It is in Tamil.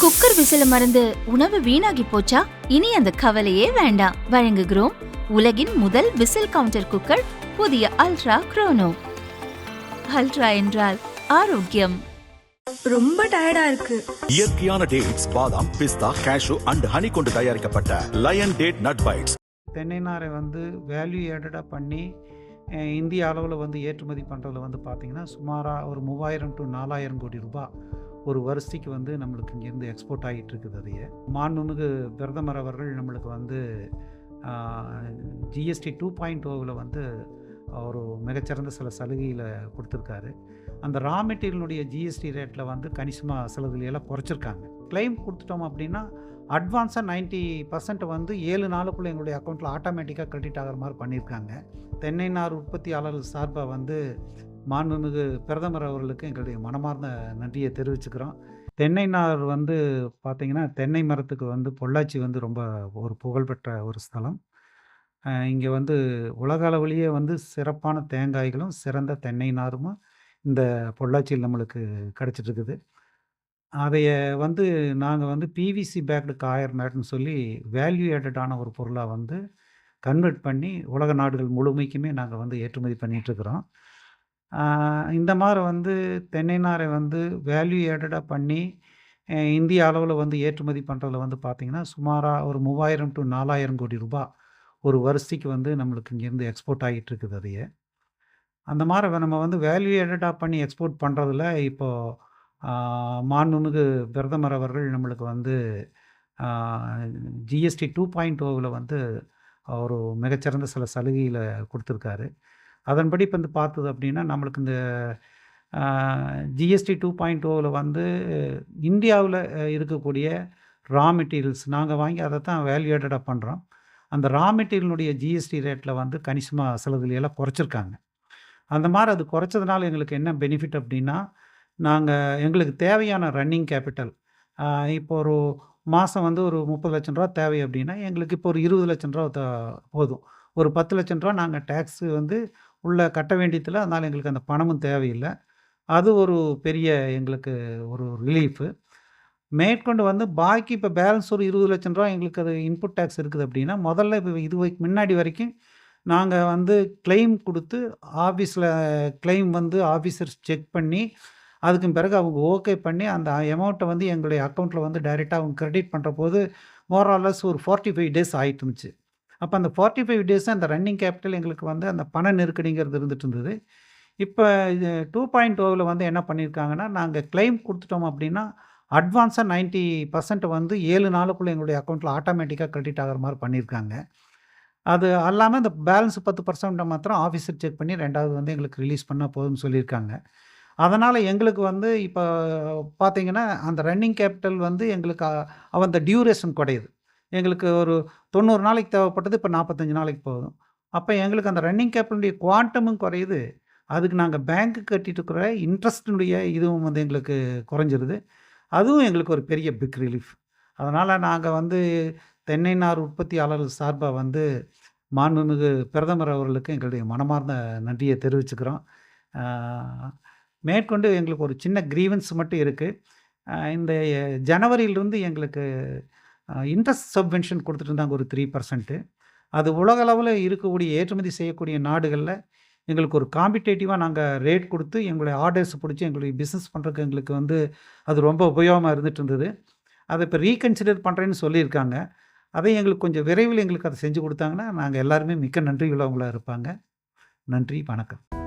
குக்கர் விசில மறந்து உணவு வீணாகி போச்சா? இனி அந்த கவலையே வேண்டாம். வழங்குகிறோம் உலகின் முதல் விசில் கவுண்டர் குக்கர் புதிய அல்ட்ரா குரோனோ. அல்ட்ரா என்றால் ஆரோக்கியம். ரொம்ப டயர்டா இருக்கு. இயற்கையான டேட்ஸ் பாதாம் பிஸ்தா கேஷு அண்ட் ஹனி கொண்டு தயாரிக்கப்பட்ட லயன் டேட் நட் பைட்ஸ் தென்னை நாரை வந்து வேல்யூ ஏடடாக பண்ணி இந்திய அளவில் வந்து ஏற்றுமதி பண்ணுறதுல வந்து பார்த்திங்கன்னா சுமாராக ஒரு மூவாயிரம் டு நாலாயிரம் கோடி ரூபாய். ஒரு வருஷத்துக்கு வந்து நம்மளுக்கு இங்கேருந்து எக்ஸ்போர்ட் ஆகிட்டு இருக்குது அதையே. மாண்புமிகு பிரதமர் அவர்கள் நம்மளுக்கு வந்து ஜிஎஸ்டி டூ பாயிண்ட் ஓவில் வந்து ஒரு மிகச்சிறந்த சில சலுகையில் கொடுத்துருக்காரு. அந்த ரா மெட்டீரியலுடைய ஜிஎஸ்டி ரேட்டில் வந்து கணிசமாக சலுகையெல்லாம் குறைச்சிருக்காங்க. கிளைம் கொடுத்துட்டோம் அப்படின்னா அட்வான்ஸாக 90% பர்சன்ட் வந்து ஏழு நாளுக்குள்ளே எங்களுடைய அக்கௌண்ட்டில் ஆட்டோமேட்டிக்காக கிரெடிட் ஆகிற மாதிரி பண்ணியிருக்காங்க. தென்னை நார் உற்பத்தியாளர்கள் சார்பாக வந்து மாண்புமிகு பிரதமர் அவர்களுக்கு எங்களுடைய மனமார்ந்த நன்றியை தெரிவிச்சுக்கிறோம். தென்னை நார் வந்து பார்த்திங்கன்னா தென்னை மரத்துக்கு வந்து பொள்ளாச்சி வந்து ரொம்ப ஒரு புகழ்பெற்ற ஒரு ஸ்தலம். இங்கே வந்து உலக அளவிலேயே வந்து சிறப்பான தேங்காய்களும் சிறந்த தென்னை நாரும் இந்த பொள்ளாச்சியில் நம்மளுக்கு கிடச்சிட்ருக்குது. அதைய வந்து நாங்கள் வந்து பிவிசி பேக்டு காயர் மேட்னு சொல்லி வேல்யூ ஏட்டடான ஒரு பொருளாக வந்து கன்வெர்ட் பண்ணி உலக நாடுகள் முழுமைக்குமே நாங்கள் வந்து ஏற்றுமதி பண்ணிகிட்ருக்குறோம் இந்த மாதிரி வந்து தென்னை நாரை வந்து வேல்யூ ஏடடாக பண்ணி இந்திய அளவில் வந்து ஏற்றுமதி பண்ணுறதுல வந்து பார்த்திங்கன்னா சுமாராக ஒரு மூவாயிரம் டு நாலாயிரம் கோடி ரூபாய் ஒரு வருஷத்துக்கு வந்து நம்மளுக்கு இங்கேருந்து எக்ஸ்போர்ட் ஆகிட்டு இருக்குது அதையே. அந்த மாதிரி நம்ம வந்து வேல்யூ ஏடடாக பண்ணி எக்ஸ்போர்ட் பண்ணுறதுல இப்போது மாண்புமிகு பிரதமர் அவர்கள் நம்மளுக்கு வந்து ஜிஎஸ்டி டூ பாயிண்ட் ஓவில் வந்து ஒரு மிகச்சிறந்த சில சலுகையில் கொடுத்துருக்காரு. அதன்படி இப்போ வந்து பார்த்தது அப்படின்னா நம்மளுக்கு இந்த ஜிஎஸ்டி டூ பாயிண்ட் ஓவில் வந்து இந்தியாவில் இருக்கக்கூடிய ரா மெட்டீரியல்ஸ். நாங்கள் வாங்கி அதை தான் வேல்யூட்டடாக பண்ணுறோம் அந்த ரா மெட்டீரியலுடைய ஜிஎஸ்டி ரேட்டில் வந்து கணிசமாக சிலதுலையெல்லாம் குறைச்சிருக்காங்க. அந்த மாதிரி அது குறைச்சதுனால எங்களுக்கு என்ன பெனிஃபிட் அப்படின்னா நாங்கள் எங்களுக்கு தேவையான ரன்னிங் கேபிட்டல் இப்போ ஒரு மாதம் வந்து ஒரு முப்பது லட்சம் ரூபா தேவை அப்படின்னா எங்களுக்கு இப்போ ஒரு இருபது லட்சம் ரூபா த- போதும். ஒரு பத்து லட்சம் ரூபா நாங்கள் டேக்ஸு வந்து உள்ள கட்ட வேண்டியதில்லை அதனால் எங்களுக்கு அந்த பணமும் தேவையில்லை. அது ஒரு பெரிய எங்களுக்கு ஒரு ரிலீஃபு மேற்கொண்டு வந்து பாக்கி இப்போ பேலன்ஸ் ஒரு இருபது லட்சம் ரூபா எங்களுக்கு அது இன்புட் டேக்ஸ் இருக்குது அப்படின்னா முதல்ல இப்போ இது வரைக்கும் முன்னாடி வரைக்கும் நாங்கள் வந்து கிளைம் கொடுத்து ஆஃபீஸில் கிளைம் வந்து ஆஃபீஸர்ஸ் செக் பண்ணி அதுக்கு பிறகு அவங்க ஓகே பண்ணி அந்த அமௌண்ட்டை வந்து எங்களுடைய அக்கௌண்ட்டில் வந்து டைரெக்டாக அவங்க கிரெடிட் பண்ணுற போது மோராலஸ் ஒரு ஃபார்ட்டி ஃபைவ் டேஸ் ஆகிட்டுருந்துச்சு அப்போ அந்த ஃபார்ட்டி ஃபைவ் டேஸ் அந்த ரன்னிங் கேபிட்டல் எங்களுக்கு வந்து அந்த பண நெருக்கடிங்கிறது இருந்துட்டு இருந்தது. இப்போ இது டூ பாயிண்ட் டூவில் வந்து என்ன பண்ணியிருக்காங்கன்னா நாங்கள் கிளைம் கொடுத்துட்டோம் அப்படின்னா அட்வான்ஸாக 90% பர்சன்ட் வந்து ஏழு நாளுக்குள்ளே எங்களுடைய அக்கௌண்ட்டில் ஆட்டோமேட்டிக்காக கிரெடிட் ஆகிற மாதிரி பண்ணியிருக்காங்க அது அல்லாமல் இந்த பேலன்ஸ் பத்து பர்சன்ட்டை மாத்திரம் ஆஃபீஸர் செக் பண்ணி ரெண்டாவது வந்து எங்களுக்கு ரிலீஸ் பண்ணால் போதும்னு சொல்லியிருக்காங்க அதனால் எங்களுக்கு வந்து இப்போ பார்த்தீங்கன்னா அந்த ரன்னிங் கேபிட்டல் வந்து எங்களுக்கு அவன் அந்த டியூரேஷன் குறையுது. எங்களுக்கு ஒரு தொண்ணூறு நாளைக்கு தேவைப்பட்டது இப்போ நாற்பத்தஞ்சு நாளைக்கு போதும். அப்போ எங்களுக்கு அந்த ரன்னிங் கேப்பினுடைய குவாண்டமும் குறையுது. அதுக்கு நாங்கள் பேங்க்கு கட்டிட்டு இருக்கிற இன்ட்ரெஸ்டினுடைய இதுவும் வந்து எங்களுக்கு குறைஞ்சிருது. அதுவும் எங்களுக்கு ஒரு பெரிய பிக் ரிலீஃப் அதனால் நாங்கள் வந்து தென்னை நார் உற்பத்தியாளர்கள் சார்பாக வந்து மாண்புமிகு பிரதமர் அவர்களுக்கு எங்களுடைய மனமார்ந்த நன்றியை தெரிவிச்சுக்கிறோம். மேற்கொண்டு எங்களுக்கு ஒரு சின்ன கிரீவன்ஸ் மட்டும் இருக்குது இந்த ஜனவரியிலிருந்து எங்களுக்கு இன்ட்ரெஸ்ட் சப்வென்ஷன் கொடுத்துட்டு இருந்தாங்க ஒரு த்ரீ பர்சன்ட்டு அது உலக அளவில் இருக்கக்கூடிய ஏற்றுமதி செய்யக்கூடிய நாடுகளில் எங்களுக்கு ஒரு காம்படிட்டிவாக நாங்கள் ரேட் கொடுத்து எங்களுடைய ஆர்டர்ஸ் பிடிச்சி எங்களுடைய பிஸ்னஸ் பண்ணுறதுக்கு எங்களுக்கு வந்து அது ரொம்ப உபயோகமாக இருந்துட்டு இருந்தது அதை இப்போ ரீகன்சிடர் பண்ணுறேன்னு சொல்லியிருக்காங்க. அதை எங்களுக்கு கொஞ்சம் விரைவில் எங்களுக்கு அதை செஞ்சு கொடுத்தாங்கன்னா நாங்கள் எல்லாருமே மிக்க நன்றி உள்ளவங்களாக இருப்பாங்க. நன்றி வணக்கம்.